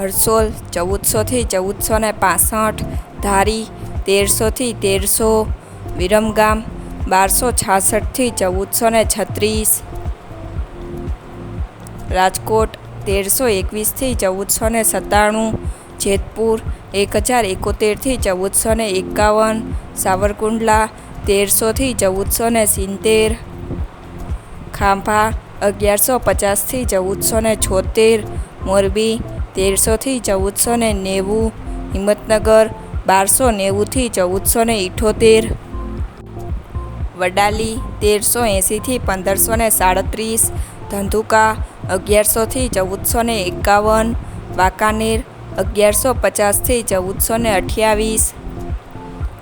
હરસોલ ચૌદસોથી ચૌદસો ને પાસઠ, ધારી તેરસોથી તેરસો, વિરમગામ બારસો છાસઠથી ચૌદસો ને છત્રીસ, રાજકોટ તેરસો એકવીસથી ચૌદસો ને સત્તાણું, જેતપુર એક હજાર એકોતેરથી ચૌદસો ને એકાવન, સાવરકુંડલા તેરસોથી ચૌદસો ને સિત્તેર, ખાંભા અગિયારસો પચાસથી ચૌદસો ને છોતેર, મોરબી તેરસોથી ચૌદસો ને નેવું, હિંમતનગર બારસો નેવુંથી ચૌદસો ને ઇઠોતેર. વડાલી તેરસો એંસીથી પંદરસો ને સાડત્રીસ. ધંધુકા અગિયારસોથી ચૌદસો ને એકાવન. વાંકાનેર અગિયારસો પચાસથી ચૌદસો ને અઠ્યાવીસ.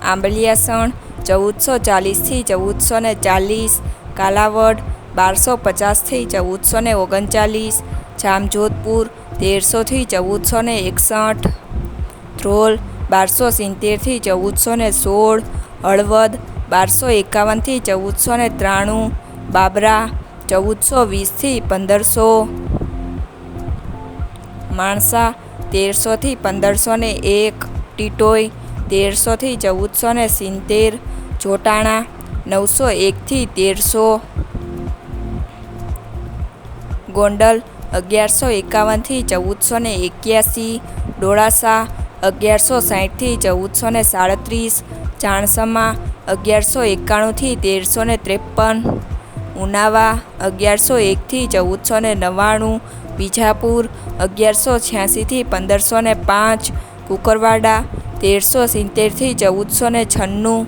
આંબલિયાસણ ચૌદસો ચાલીસથી ચૌદસો ને ચાલીસ. કાલાવડ બારસો પચાસથી ચૌદસો ને ઓગણચાલીસ. જામજોધપુર તેરસોથી ચૌદસો ને એકસઠ. ધ્રોલ બારસો સિત્તેરથી ચૌદસો ને સોળ. હળવદ બારસો એકાવનથી ચૌદસો ને ત્રાણું. બાબરા ચૌદસો વીસથી પંદરસો. માણસા તેરસોથી પંદરસો ને એક. ટીટોઈ તેરસોથી ચૌદસો ને સિત્તેર. જોટાણા નવસો એકથી તેરસો. ગોંડલ અગિયારસો એકાવનથી ચૌદસો ને એક્યાસી, ડોળાસા અગિયારસો સાઠથી ચૌદસો ને સાડત્રીસ, ચાણસમા અગિયારસો એકાણુંથી તેરસો ને ત્રેપન, ઉનાવા અગિયારસો એકથી ચૌદસો ને નવ્વાણું, બીજાપુર અગિયારસો છ્યાસીથી પંદરસો ને પાંચ, કુકરવાડા તેરસો સિત્તેરથી ચૌદસો ને છન્નું,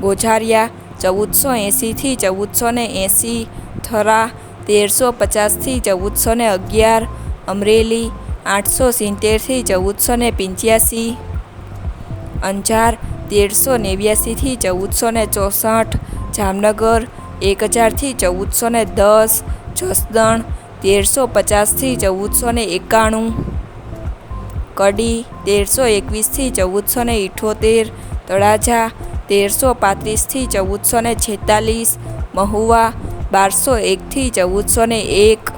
ગોઝારિયા ચૌદસો એંસીથી ચૌદસો ને એંસી, થરા તેરસો પચાસથી ચૌદસો ને અગિયાર, અમરેલી આઠસો સિત્તેરથી ચૌદસો ને પંચ્યાસી, અંજાર તેરસો નેવ્યાસીથી ચૌદસો ને ચોસઠ, જામનગર એક હજારથી ચૌદસો ને દસ, જસદણ તેરસો પચાસથી ચૌદસો ને એકાણું, કડી તેરસો એકવીસથી ચૌદસો ને ઇઠોતેર, તળાજા તેરસો પાંત્રીસથી ચૌદસો ને છેતાલીસ, મહુવા બારસો એકથી ચૌદસો ને એક.